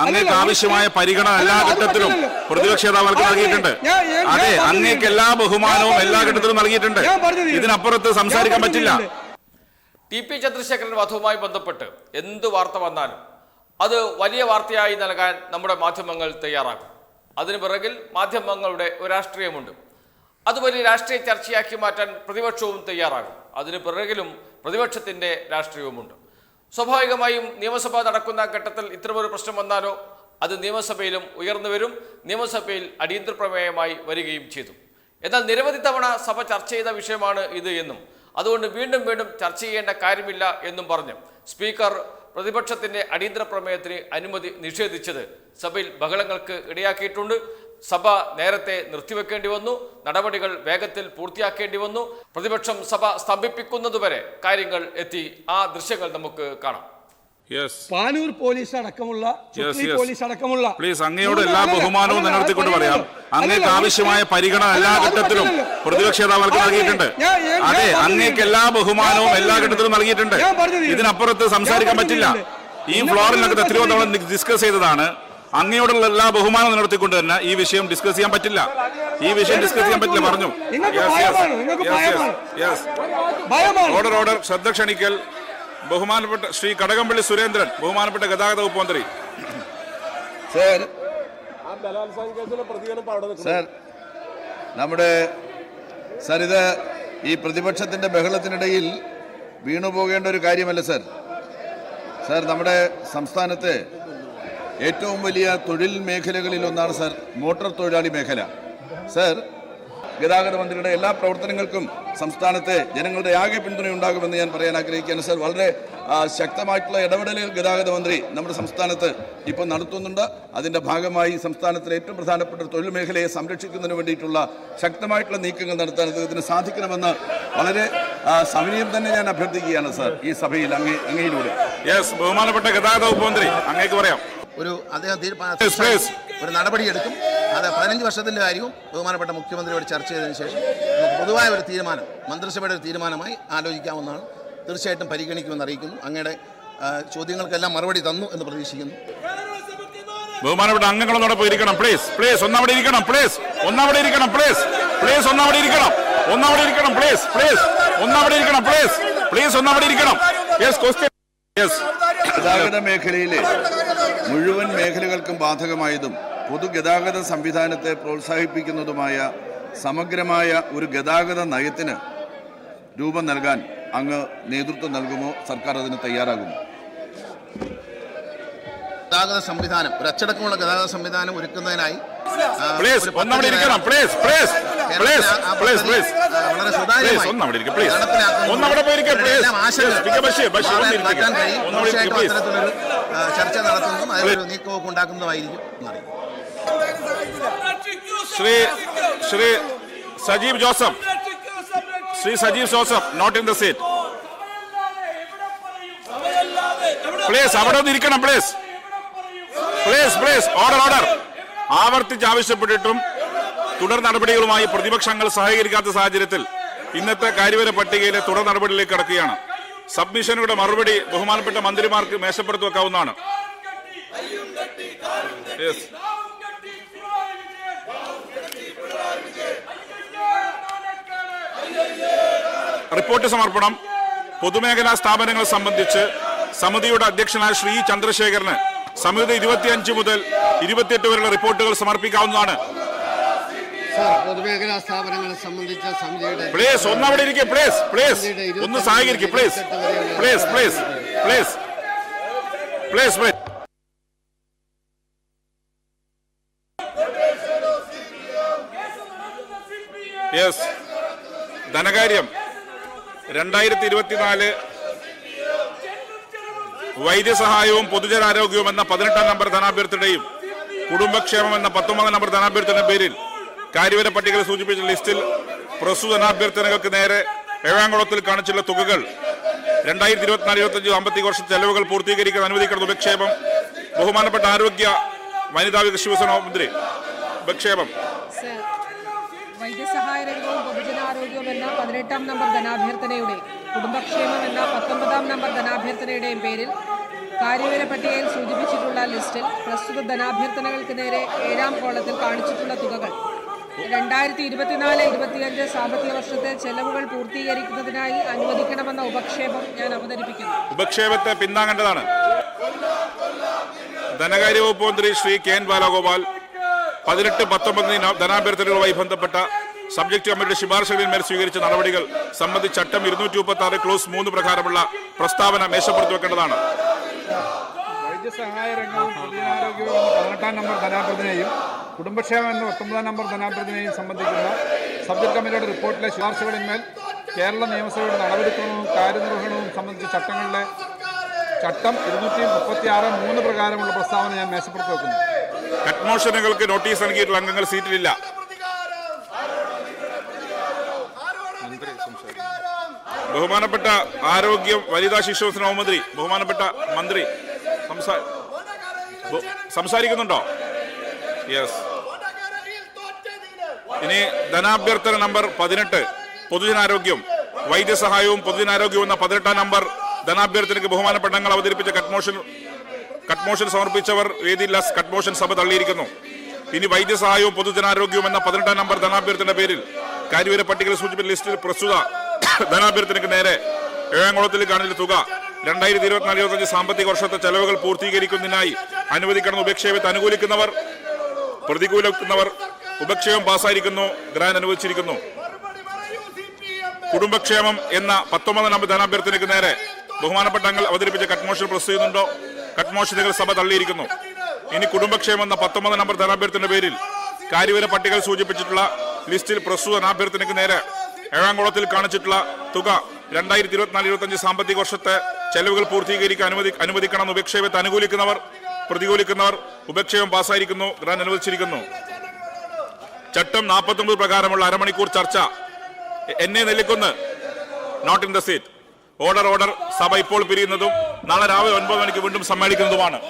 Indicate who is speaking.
Speaker 1: അങ്ങേക്ക് ആവശ്യമായ പരിഗണന എല്ലാ ഘട്ടത്തിലും പ്രതിപക്ഷ നേതാക്കൾക്ക് നൽകിയിട്ടുണ്ട്. അതെ അങ്ങേക്ക് എല്ലാ ബഹുമാനവും എല്ലാ ഘട്ടത്തിലും നൽകിയിട്ടുണ്ട്. ഇതിനപ്പുറത്ത് സംസാരിക്കാൻ പറ്റില്ല.
Speaker 2: ടി പി ചന്ദ്രശേഖരൻ വധവുമായി ബന്ധപ്പെട്ട് എന്ത് വാർത്ത വന്നാലും അത് വലിയ വാർത്തയായി നൽകാൻ നമ്മുടെ മാധ്യമങ്ങൾ തയ്യാറാകും. അതിനു പിറകിൽ മാധ്യമങ്ങളുടെ ഒരു രാഷ്ട്രീയമുണ്ട്. അത് വലിയ രാഷ്ട്രീയ ചർച്ചയാക്കി മാറ്റാൻ പ്രതിപക്ഷവും തയ്യാറാകും. അതിനു പിറകിലും പ്രതിപക്ഷത്തിന്റെ രാഷ്ട്രീയവുമുണ്ട്. സ്വാഭാവികമായും നിയമസഭ നടക്കുന്ന ഘട്ടത്തിൽ ഇത്തരമൊരു പ്രശ്നം വന്നാലോ അത് നിയമസഭയിലും ഉയർന്നു വരും. നിയമസഭയിൽ അടിയന്തര പ്രമേയമായി വരികയും ചെയ്തു. എന്നാൽ നിരവധി തവണ സഭ ചർച്ച ചെയ്ത വിഷയമാണ് ഇത് എന്നും. അതുകൊണ്ട് വീണ്ടും വീണ്ടും ചർച്ച ചെയ്യേണ്ട കാര്യമില്ല എന്നും പറഞ്ഞു. സ്പീക്കർ പ്രതിപക്ഷത്തിന്റെ അടിയന്തര പ്രമേയത്തിന് അനുമതി നിഷേധിച്ചത് സഭയിൽ ബഹളങ്ങൾക്ക് ഇടയാക്കിയിട്ടുണ്ട്. സഭ നേരത്തെ നിർത്തിവെക്കേണ്ടി വന്നു. നടപടികൾ വേഗത്തിൽ പൂർത്തിയാക്കേണ്ടി വന്നു. പ്രതിപക്ഷം സഭ സ്തംഭിപ്പിക്കുന്നതുവരെ കാര്യങ്ങൾ എത്തി. ആ ദൃശ്യങ്ങൾ നമുക്ക് കാണാം.
Speaker 1: യെസ്
Speaker 3: പാനൂർ പോലീസ് അടക്കമുള്ള പോലീസ് അടക്കമുള്ള
Speaker 1: പ്ലീസ് അങ്ങയോട് എല്ലാ ബഹുമാനവും നിലനിർത്തിക്കൊണ്ട് പറയാം. അങ്ങേക്ക് ആവശ്യമായ പരിഗണന എല്ലാ ഘട്ടത്തിലും. പ്രതിപക്ഷ നേതാക്കൾക്ക് നൽകിയിട്ടുണ്ട്. അതെ അങ്ങേക്ക് എല്ലാ ബഹുമാനവും എല്ലാ ഘട്ടത്തിലും നൽകിയിട്ടുണ്ട്. ഇതിനപ്പുറത്ത് സംസാരിക്കാൻ പറ്റില്ല. ഈ
Speaker 3: ഫ്ലോറിൽ
Speaker 1: ഫ്ലോറിനകത്ത് എത്രയോ തവണ ഡിസ്കസ് ചെയ്തതാണ്. അങ്ങയോടുള്ള എല്ലാ ബഹുമാനവും നിലനിർത്തിക്കൊണ്ട് തന്നെ ഈ വിഷയം ഡിസ്കസ് ചെയ്യാൻ പറ്റില്ല. ഈ വിഷയം ഡിസ്കസ് ചെയ്യാൻ പറ്റില്ല പറഞ്ഞു. ഓർഡർ ഓർഡർ ശ്രദ്ധ ക്ഷണിക്കൽ. ബഹുമാനപ്പെട്ട ശ്രീ കടകംപള്ളി സുരേന്ദ്രൻ ബഹുമാനപ്പെട്ട ഗതാഗത വകുപ്പ് മന്ത്രി.
Speaker 4: സർ നമ്മുടെ സർ ഇത് ഈ പ്രതിപക്ഷത്തിന്റെ ബഹളത്തിനിടയിൽ വീണുപോകേണ്ട ഒരു കാര്യമല്ല സർ. സർ നമ്മുടെ സംസ്ഥാനത്ത് ഏറ്റവും വലിയ തൊഴിൽ മേഖലകളിൽ ഒന്നാണ് സർ മോട്ടോർ തൊഴിലാളി മേഖല. സർ ഗതാഗത മന്ത്രിയുടെ എല്ലാ പ്രവർത്തനങ്ങൾക്കും സംസ്ഥാനത്തെ ജനങ്ങളുടെ ആകെ പിന്തുണയുണ്ടാകുമെന്ന് ഞാൻ പറയാൻ ആഗ്രഹിക്കുകയാണ് സർ. വളരെ ശക്തമായിട്ടുള്ള ഇടപെടലുകൾ ഗതാഗത മന്ത്രി നമ്മുടെ സംസ്ഥാനത്ത് ഇപ്പോൾ നടത്തുന്നുണ്ട്. അതിന്റെ ഭാഗമായി സംസ്ഥാനത്തിലെ ഏറ്റവും പ്രധാനപ്പെട്ട തൊഴിൽ മേഖലയെ സംരക്ഷിക്കുന്നതിന് വേണ്ടിയിട്ടുള്ള ശക്തമായിട്ടുള്ള നീക്കങ്ങൾ നടത്താൻ അദ്ദേഹത്തിന് സാധിക്കണമെന്ന് വളരെ സമയം തന്നെ ഞാൻ അഭ്യർത്ഥിക്കുകയാണ് സർ ഈ സഭയിൽ അങ്ങേ അങ്ങയിലൂടെ.
Speaker 1: ബഹുമാനപ്പെട്ട ഗതാഗത വകുപ്പ് മന്ത്രി അങ്ങേക്ക് പറയാം.
Speaker 5: ഒരു അദ്ദേഹം തീരുമാനം ഒരു നടപടിയെടുക്കും അത് പതിനഞ്ച് വർഷത്തിന്റെ കാര്യവും ബഹുമാനപ്പെട്ട മുഖ്യമന്ത്രിയോട് ചർച്ച ചെയ്തതിനു ശേഷം നമുക്ക് പൊതുവായ ഒരു തീരുമാനം മന്ത്രിസഭയുടെ ഒരു തീരുമാനമായി ആലോചിക്കാവുന്നതാണ്. തീർച്ചയായിട്ടും പരിഗണിക്കുമെന്ന് അറിയിക്കുന്നു. അങ്ങയുടെ ചോദ്യങ്ങൾക്കെല്ലാം മറുപടി തന്നു എന്ന് പ്രതീക്ഷിക്കുന്നു.
Speaker 1: ബഹുമാനപ്പെട്ട അംഗങ്ങളോടൊപ്പം ഇരിക്കണം പ്ലീസ് പ്ലീസ് ഒന്നവിടെ ഇരിക്കണം പ്ലീസ് ഒന്നവിടെ ഇരിക്കണം പ്ലീസ് പ്ലീസ് ഒന്നവിടെ ഇരിക്കണം ഒന്നവിടെ ഇരിക്കണം പ്ലീസ് പ്ലീസ് ഒന്നവിടെ ഇരിക്കണം പ്ലീസ് പ്ലീസ് ഒന്നവിടെ ഇരിക്കണം. യെസ് ക്വസ്റ്റ്യൻ യെസ്
Speaker 4: ഗതാഗത മേഖലയിലെ മുഴുവൻ മേഖലകൾക്കും ബാധകമായതും പൊതുഗതാഗത സംവിധാനത്തെ പ്രോത്സാഹിപ്പിക്കുന്നതുമായ സമഗ്രമായ ഒരു ഗതാഗത നയത്തിന് രൂപം നൽകാൻ അങ്ങ് നേതൃത്വം നൽകുമോ? സർക്കാർ അതിന് തയ്യാറാകുമോ?
Speaker 5: ഗതാഗത സംവിധാനം ഒരു അച്ചടക്കമുള്ള ഗതാഗത സംവിധാനം ഒരുക്കുന്നതിനായി മാറാൻ കഴിയും. തീർച്ചയായിട്ടും അത്തരത്തിലൊരു ചർച്ച നടത്തുന്നതും അതിലൊരു നീക്കമൊക്കെ ഉണ്ടാക്കുന്നതുമായിരിക്കും
Speaker 1: Shri Shri Sajeev Joseph Shri Sajeev Joseph not in the seat please അവിടെ ഒന്ന് ഇരിക്കണം please please please order order ആവർത്തിച്ച് ആവശ്യപ്പെട്ടിട്ടും തുടർ നടപടികളുമായി പ്രതിപക്ഷങ്ങൾ സഹകരിക്കാത്ത സാഹചര്യത്തിൽ ഇന്നത്തെ കാര്യവര പട്ടികയിലെ തുടർ നടപടിയിലേക്ക് കടക്കുകയാണ്. സബ്മിഷനുകളുടെ മറുപടി ബഹുമാനപ്പെട്ട മന്ത്രിമാർക്ക് മേശപ്പുറത്ത് വെക്കാവുന്നതാണ്. റിപ്പോർട്ട് സമർപ്പണം. പൊതുമേഖലാ സ്ഥാപനങ്ങളെ സംബന്ധിച്ച് സമിതിയുടെ അധ്യക്ഷനായ ശ്രീ ചന്ദ്രശേഖരന് സമിതി ഇരുപത്തിയഞ്ച് മുതൽ ഇരുപത്തിയെട്ട് വരെയുള്ള റിപ്പോർട്ടുകൾ സമർപ്പിക്കാവുന്നതാണ്.
Speaker 6: പൊതുമേഖലാ സ്ഥാപനങ്ങളെ സംബന്ധിച്ച സമിതിയുടെ
Speaker 1: പ്ലീസ് ഒന്നവിടെ ഇരിക്കുക പ്ലീസ് പ്ലീസ് ഒന്ന് സഹകരിക്കുക please please please please please please yes ധനകാര്യം. രണ്ടായിരത്തി ഇരുപത്തിനാല് വൈദ്യസഹായവും പൊതുജനാരോഗ്യവും എന്ന പതിനെട്ടാം നമ്പർ ധനാഭ്യർത്ഥിയുടെയും കുടുംബക്ഷേമം എന്ന പത്തൊമ്പതാം നമ്പർ ധനാഭ്യർത്ഥിയുടെ പേരിൽ കാര്യവര പട്ടികയിൽ സൂചിപ്പിച്ച ലിസ്റ്റിൽ പ്രസ്തുത ധനാഭ്യർത്ഥനകൾക്ക് നേരെ ഏഴാംകുളത്തിൽ കാണിച്ചുള്ള തുകകൾ രണ്ടായിരത്തി ഇരുപത്തിനാല് ഇരുപത്തഞ്ച് സാമ്പത്തിക വർഷ ചെലവുകൾ പൂർത്തീകരിക്കാൻ അനുവദിക്കുന്ന ഉപക്ഷേപം ബഹുമാനപ്പെട്ട ആരോഗ്യ വനിതാ വികസന മന്ത്രി ഉപക്ഷേപം
Speaker 7: പതിനെട്ടാം നമ്പർ ധനാഭ്യർത്ഥനയുടെ കുടുംബക്ഷേമം എന്ന പത്തൊമ്പതാം നമ്പർ ധനാഭ്യർത്ഥനയുടെയും പേരിൽ കാര്യവര പട്ടികയിൽ സൂചിപ്പിച്ചിട്ടുള്ള ലിസ്റ്റിൽ പ്രസ്തുത ധനാഭ്യർത്ഥനകൾക്ക് നേരെ ഏഴാം കോളത്തിൽ കാണിച്ചിട്ടുള്ള തുകകൾ. രണ്ടായിരത്തി ഇരുപത്തിനാല് ഇരുപത്തിയഞ്ച് സാമ്പത്തിക വർഷത്തെ ചെലവുകൾ പൂർത്തീകരിക്കുന്നതിനായി അനുവദിക്കണമെന്ന ഉപക്ഷേപം ഞാൻ അവതരിപ്പിക്കുന്നു.
Speaker 1: ഉപക്ഷേപത്തെ പിന്താങ്ങേണ്ടതാണ്. ധനകാര്യ വകുപ്പ് മന്ത്രി ശ്രീ കെ എൻ ബാലഗോപാൽ പതിനെട്ട് പത്തൊമ്പത് ധനാഭ്യർത്ഥനകളുമായി ബന്ധപ്പെട്ട സബ്ജക്ട് കമ്മിറ്റിയുടെ ശുപാർശകളിന്മേൽ സ്വീകരിച്ച നടപടികൾ സംബന്ധിച്ച് ചട്ടം ഇരുന്നൂറ്റി മുപ്പത്തി ആറ് ക്ലോസ് മൂന്ന് പ്രകാരമുള്ള പ്രസ്താവന മേശപ്പുറത്ത് വെക്കേണ്ടതാണ്
Speaker 8: വൈദ്യസഹായ രംഗവും പൊതുജനാരോഗ്യവും പതിനെട്ടാം നമ്പർ ധനാഭ്യർത്ഥനയും കുടുംബക്ഷേമം എന്ന പത്തൊമ്പതാം നമ്പർ ധനാഭ്യർത്ഥനയും സംബന്ധിക്കുന്ന സബ്ജക്ട് കമ്മിറ്റിയുടെ റിപ്പോർട്ടിലെ ശുപാർശകളിന്മേൽ കേരള നിയമസഭയുടെ നടപടിക്രമവും കാര്യനിർവഹണവും സംബന്ധിച്ച ചട്ടങ്ങളിലെ ചട്ടം ഇരുന്നൂറ്റി മുപ്പത്തി ആറ് മൂന്ന് പ്രകാരമുള്ള പ്രസ്താവന ഞാൻ മേശപ്പുറത്ത് വെക്കുന്നു.
Speaker 1: കട്ട്മോഷനുകൾക്ക് നോട്ടീസ് നൽകിയിട്ടുള്ള അംഗങ്ങൾ സീറ്റിലില്ല. ബഹുമാനപ്പെട്ട ആരോഗ്യം വനിതാ ശിശു വികസന മന്ത്രി ബഹുമാനപ്പെട്ട മന്ത്രി സംസാ സംസാരിക്കുന്നുണ്ടോ? യെസ് ഇനി ധനാഭ്യർത്ഥന നമ്പർ പതിനെട്ട് പൊതുജനാരോഗ്യം വൈദ്യസഹായവും പൊതുജനാരോഗ്യവും എന്ന പതിനെട്ടാം നമ്പർ ധനാഭ്യർത്ഥനയ്ക്ക് ബഹുമാനപ്പെട്ട അവതരിപ്പിച്ച കട്ട്മോഷൻ കട്ട്മോഷൻ സമർപ്പിച്ചവർ വേദി ലസ് കട്ട്മോഷൻ സഭ തള്ളിയിരിക്കുന്നു. ഇനി വൈദ്യസഹായവും പൊതുജനാരോഗ്യവും എന്ന പതിനെട്ടാം നമ്പർ ധനാഭ്യർത്ഥന പേരിൽ കാര്യവര പട്ടികയിൽ സൂചിപ്പിച്ച ലിസ്റ്റിൽ പ്രസ്തുത ധനാഭ്യർത്ഥനയ്ക്ക് നേരെ ഏഴാംകുളത്തിൽ കാണുന്ന തുക രണ്ടായിരത്തി ഇരുപത്തിനാല് ഇരുപത്തഞ്ച് സാമ്പത്തിക വർഷത്തെ ചെലവുകൾ പൂർത്തീകരിക്കുന്നതിനായി അനുവദിക്കണമെന്ന് ഉപേക്ഷേപത്തെ അനുകൂലിക്കുന്നവർ പ്രതികൂലിക്കുന്നവർ ഉപക്ഷേപം പാസായിരിക്കുന്നു. ഗ്രാൻഡ് അനുവദിച്ചിരിക്കുന്നു. കുടുംബക്ഷേമം എന്ന പത്തൊമ്പതാം നമ്പർ ധനാഭ്യർത്ഥനയ്ക്ക് നേരെ ബഹുമാനപ്പെട്ട അംഗങ്ങൾ അവതരിപ്പിച്ച കട്ട്മോഷൻ പ്രസ് ചെയ്യുന്നുണ്ടോ? കട്ട്മോഷനുകൾ സഭ തള്ളിയിരിക്കുന്നു. ഇനി കുടുംബക്ഷേമം എന്ന പത്തൊമ്പത് നമ്പർ ധനാഭ്യർത്ഥന പേരിൽ കാര്യവര പട്ടികൾ സൂചിപ്പിച്ചിട്ടുള്ള ലിസ്റ്റിൽ പ്രസ്തുത ധനാഭ്യർത്ഥനയ്ക്ക് നേരെ ഏഴാംകുളത്തിൽ കാണിച്ചിട്ടുള്ള തുക രണ്ടായിരത്തി ഇരുപത്തിനാല് ഇരുപത്തഞ്ച് സാമ്പത്തിക വർഷത്തെ ചെലവുകൾ പൂർത്തീകരിക്കാൻ അനുവദി അനുവദിക്കണമെന്ന് ഉപക്ഷേപത്തെ അനുകൂലിക്കുന്നവർ പ്രതികൂലിക്കുന്നവർ ഉപക്ഷേപം പാസായിരിക്കുന്നു. ഗ്രാൻഡ് അനുവദിച്ചിരിക്കുന്നു. ചട്ടം നാൽപ്പത്തൊമ്പത് പ്രകാരമുള്ള അരമണിക്കൂർ ചർച്ച. എന്നെ Nellikkunnu. Not in the seat order order സഭ ഇപ്പോൾ പിരിയുന്നതും നാളെ രാവിലെ ഒൻപത് മണിക്ക് വീണ്ടും സമ്മേളിക്കുന്നതുമാണ്.